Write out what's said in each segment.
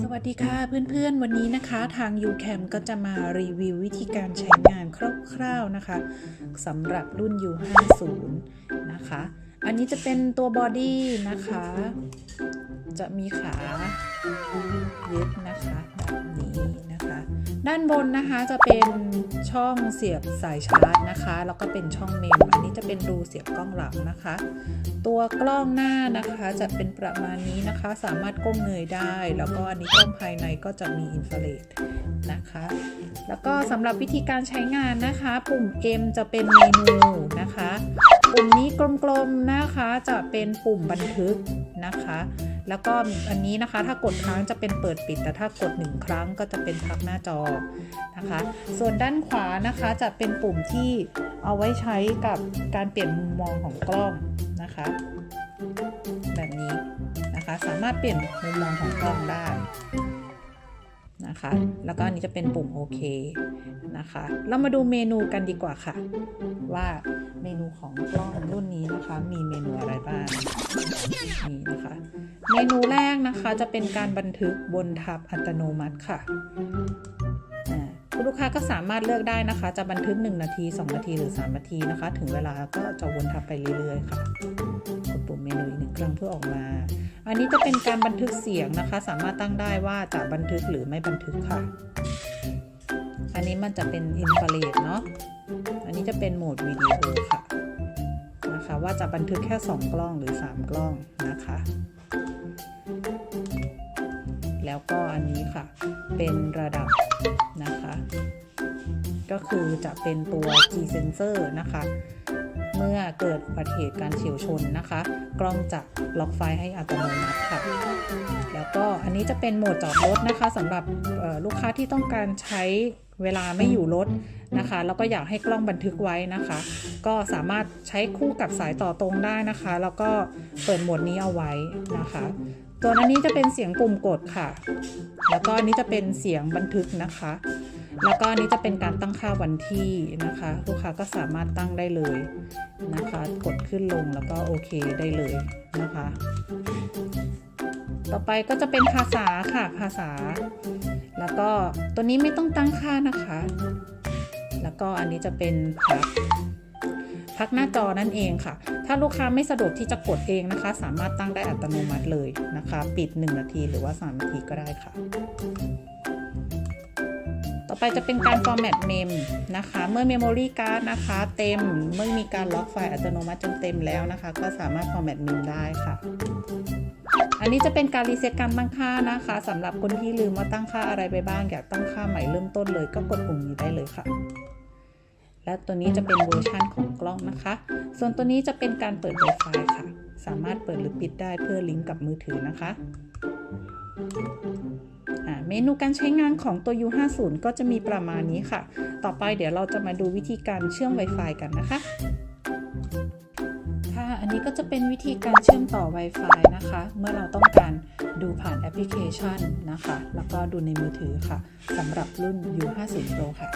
สวัสดีค่ะเพื่อนๆ วันนี้นะคะทาง UCAM ก็จะมารีวิววิธีการใช้งานคร่าวๆนะคะสำหรับรุ่น U50 นะคะ อันนี้จะเป็นตัวบอดี้นะคะ จะมีขาเย็บนะคะแบบนี้ นะคะ ด้านบนนะคะจะเป็นช่องเสียบสายชาร์จนะคะ แล้วก็เป็นช่องเมม อันนี้จะเป็นรูเสียบกล้องหลังนะคะ ตัวกล้องหน้านะคะจะเป็นประมาณนี้นะคะ สามารถก้มเงยได้ แล้วก็อันนี้กล้องภายในก็จะมีอินฟราเรดนะคะ แล้วก็สำหรับวิธีการใช้งานนะคะ ปุ่ม M จะเป็นเมนูนะคะ ปุ่มนี้กลมๆนะคะจะเป็นปุ่มบันทึกนะคะ แล้วก็อันนี้นะคะถ้ากดค้างจะเป็นเปิดปิด แต่ถ้ากดหนึ่งครั้งก็จะเป็นพักหน้าจอนะคะ ส่วนด้านขวานะคะจะเป็นปุ่มที่เอาไว้ใช้กับการเปลี่ยนมุมมองของกล้องนะคะ แบบนี้นะคะสามารถเปลี่ยนมุมมองของกล้องได้ นะคะ แล้วก็อันนี้จะเป็นปุ่มโอเคนะคะ เรามาดูเมนูกันดีกว่าค่ะ ว่าเมนูของกล้องรุ่นนี้นะคะ มีเมนูอะไรบ้างนี่นะคะ เมนูแรกนะคะจะเป็นการบันทึกบนทับอัตโนมัติค่ะ ลูกค้าก็สามารถเลือกได้นะคะ จะบันทึก 1 นาที 2 นาทีหรือ 3 นาทีนะคะ ถึงเวลาก็จะวนทับไปเรื่อยๆค่ะกดปุ่มเมนูอีกหนึ่งครั้งเพื่อออกมา อันนี้จะเป็นการบันทึกเสียงนะคะ สามารถตั้งได้ว่าจะบันทึกหรือไม่บันทึกค่ะ อันนี้มันจะเป็นอินฟราเรดเนาะอันนี้จะเป็นโหมดวิดีโอค่ะนะคะ ว่าจะบันทึกแค่ 2 กล้องหรือ 3 กล้องนะคะ แล้วก็อันนี้ค่ะ เป็นระดับนะคะ ก็คือจะเป็นตัว G sensor นะคะ เมื่อเกิดอุบัติเหตุการเฉียวชนนะคะ กล้องจะล็อกไฟให้อัตโนมัติค่ะ แล้วก็อันนี้จะเป็นโหมดจอดรถนะคะสำหรับลูกค้าที่ต้องการใช้เวลาไม่อยู่รถนะคะแล้วก็อยากให้กล้องบันทึกไว้นะคะ ก็สามารถใช้คู่กับสายต่อตรงได้นะคะ แล้วก็เปิดโหมดนี้เอาไว้นะคะ ตัวนนี้จะเป็นเสียงปุ่มกดค่ะ แล้วก็อันนี้จะเป็นเสียงบันทึกนะคะ แล้วก็นี้จะเป็นการตั้งค่าวันที่นะคะ ลูกค้าก็สามารถตั้งได้เลยนะคะ กดขึ้นลงแล้วก็โอเคได้เลยนะคะ ต่อไปก็จะเป็นภาษาค่ะภาษา แล้วก็ตัวนี้ไม่ต้องตั้งค่านะคะ แล้วก็อันนี้จะเป็นพักพักหน้าจอนั่นเองค่ะ ถ้าลูกค้าไม่สะดวกที่จะกดเองนะคะ สามารถตั้งได้อัตโนมัติเลยนะคะ ปิด 1 นาทีหรือว่า 3 นาทีก็ได้ค่ะ ไปจะเป็นการ format mem นะคะ เมื่อ memory card นะคะเต็ม เมื่อมีการล็อกไฟล์อัตโนมัติจนเต็มแล้วนะคะ ก็สามารถ format mem ได้ค่ะ อันนี้จะเป็นการรีเซ็ตการตั้งค่านะคะสำหรับคนที่ลืมว่าตั้งค่าอะไรไปบ้าง อยากตั้งค่าใหม่เริ่มต้นเลย ก็กดปุ่มนี้ได้เลยค่ะ และตัวนี้จะเป็นเวอร์ชันของกล้องนะคะ ส่วนตัวนี้จะเป็นการเปิด Wi-Fi ค่ะ สามารถเปิดหรือปิดได้เพื่อลิงก์กับมือถือนะคะ เมนูการใช้งานของตัว U50 ก็จะมีประมาณนี้ค่ะ ต่อไปเดี๋ยวเราจะมาดูวิธีการเชื่อม Wi-Fi กันนะคะค่ะอันนี้ก็จะเป็นวิธีการเชื่อมต่อ Wi-Fi นะคะ เมื่อเราต้องการดูผ่านแอปพลิเคชันนะคะ แล้วก็ดูในมือถือค่ะสำหรับรุ่น U50 Pro ค่ะ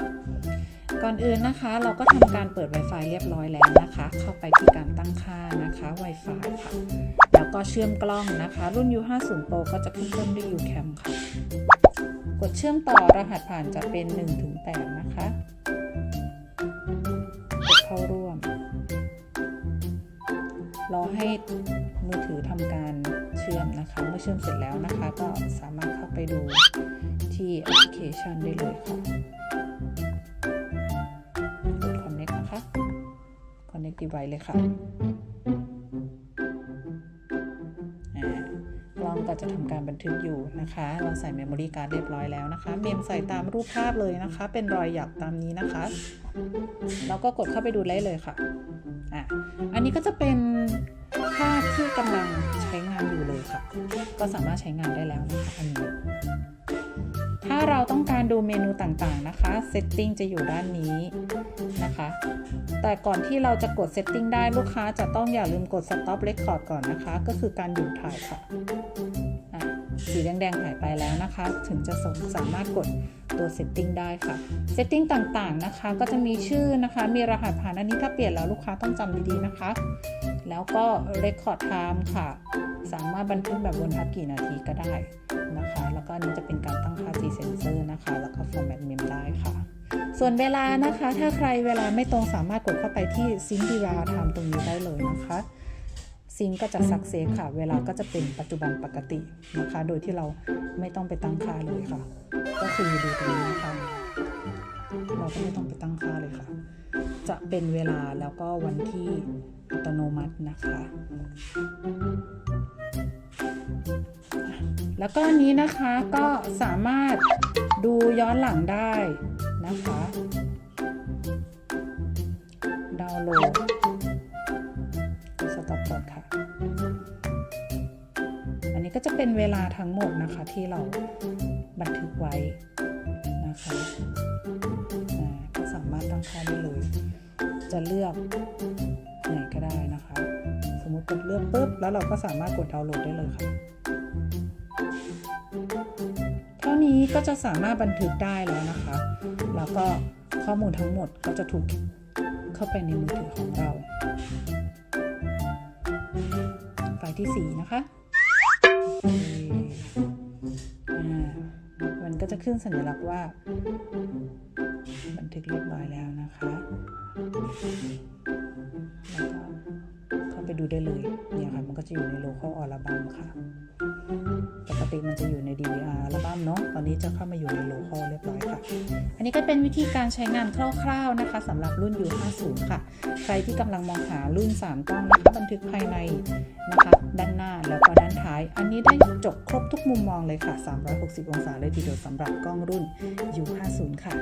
ก่อนอื่นนะคะ เราก็ทำการเปิด Wi-Fi เรียบร้อยแล้วนะคะ เข้าไปที่การตั้งค่านะคะ Wi-Fi ค่ะ แล้วก็เชื่อมกล้องนะคะ รุ่น U50 Pro ก็จะขึ้นต้นด้วย UCAM ค่ะ กดเชื่อมต่อรหัสผ่านจะเป็น 1-8 นะคะ กดเข้าร่วม รอให้มือถือทำการเชื่อมนะคะ เมื่อเชื่อมเสร็จแล้วนะคะ ก็สามารถเข้าไปดูที่แอปพลิเคชันได้เลยค่ะกด connect นะคะ connect device เลยค่ะากล้องก็จะทำการบันทึกอยู่นะคะ เราใส่ memory card เรียบร้อยแล้วนะคะ เมมใส่ตามรูปภาพเลยนะคะ เป็นรอยหยักตามนี้นะคะแล้วก็กดเข้าไปดูได้เลยค่ะอะ อันนี้ก็จะเป็นภาพที่กำลังใช้งานอยู่เลยค่ะ ก็สามารถใช้งานได้แล้วนะคะอันนี้ถ้าเราต้องการดูเมนูต่างๆนะคะ Setting จะอยู่ด้านนี้นะคะ แต่ก่อนที่เราจะกด Setting ได้ลูกค้าจะต้องอย่าลืมกด Stop Record ก่อนนะคะ ก็คือการหยุดถ่ายค่ะ สีแดงๆหายไปแล้วนะคะ ถึงจะสสามารถกดตัว Setting ได้ค่ะ Setting ต่างๆนะคะ ก็จะมีชื่อนะคะ มีรหัสผ่านอันนี้ถ้าเปลี่ยนแล้วลูกค้าต้องจำดีๆนะคะ แล้วก็ Record Time ค่ะ สามารถบันทึกแบบวนทับกี่นาทีก็ได้นะคะ แล้วก็อันนี้จะเป็นการตั้งค่า G sensor นะคะ แล้วก็ format mem ได้ค่ะ ส่วนเวลานะคะ ถ้าใครเวลาไม่ตรงสามารถกดเข้าไปที่ sync d r time ตรงนี้ได้เซิงก็จะ success ค่ะ เวลาก็จะเป็นปัจจุบันปกตินะคะ โดยที่เราไม่ต้องไปตั้งค่าเลยค่ะ ก็คือดูตรงนี้นะคะเราก็ไม่ต้องไปตั้งค่าเลยค่ะ จะเป็นเวลาแล้วก็วันที่อัตโนมัตินะคะ แล้วก็นี้นะคะก็สามารถดูย้อนหลังได้นะคะ ดาวน์โหลด เป็นเวลาทั้งหมดนะคะที่เราบันทึกไว้นะคะก็สามารถตั้งค่าได้เลย จะเลือกไหนก็ได้นะคะ สมมติกดเลือกปุ๊บแล้วเราก็สามารถกดดาวน์โหลดได้เลยค่ะ เท่านี้ก็จะสามารถบันทึกได้แล้วนะคะ แล้วก็ข้อมูลทั้งหมดก็จะถูกเข้าไปในมือถือของเราไฟที่ 4 นะคะ มันก็จะขึ้นสัญลักษณ์ว่า บันทึกเรียบร้อยแล้วนะคะแล้วก็เข้าไปดูได้เลยเนี่ยค่ะ มันก็จะอยู่ในโลเคอลอร์บัมค่ะ ปกติมันจะอยู่ใน DVR อัลบั้มเนาะ ตอนนี้จะเข้ามาอยู่ใน local เรียบร้อยค่ะ อันนี้ก็เป็นวิธีการใช้งานคร่าวๆนะคะสำหรับรุ่น U50 ค่ะ ใครที่กำลังมองหารุ่น 3 กล้องนะคะบันทึกภายในนะคะ ด้านหน้าแล้วก็ด้านท้าย อันนี้ได้จบครบทุกมุมมองเลยค่ะ 360 องศาเลยทีเดียวสำหรับกล้องรุ่น U50 ค่ะ